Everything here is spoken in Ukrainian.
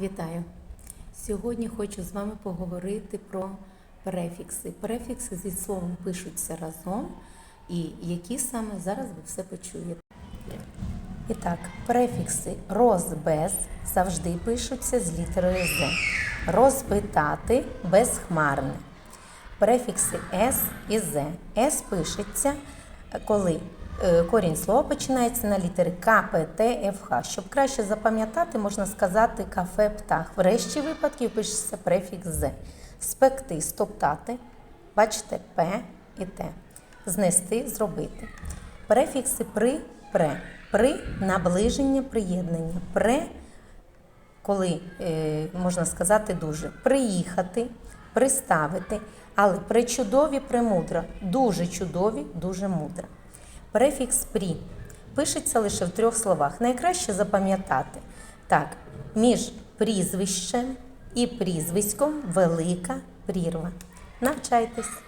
Вітаю! Сьогодні хочу з вами поговорити про префікси. Префікси зі словом пишуться разом, і які саме зараз ви все почуєте. І так, префікси роз без завжди пишуться з літерою З. Розпитати безхмарне. Префікси С і З. С пишеться, коли е, корінь слова починається на літери К, П, Т, Ф, Х. Щоб краще запам'ятати, можна сказати кафе птах. В решті випадків пишеться префікс З. Спекти, стоптати. Бачите, П і Т. Знести, зробити. Префікси при, пре. При наближення, приєднання. Пре коли е, можна сказати дуже приїхати, приставити, але причудові, премудра, дуже чудові, дуже мудра. Префікс прі пишеться лише в трьох словах. Найкраще запам'ятати так, між прізвищем і прізвиськом велика прірва. Навчайтесь.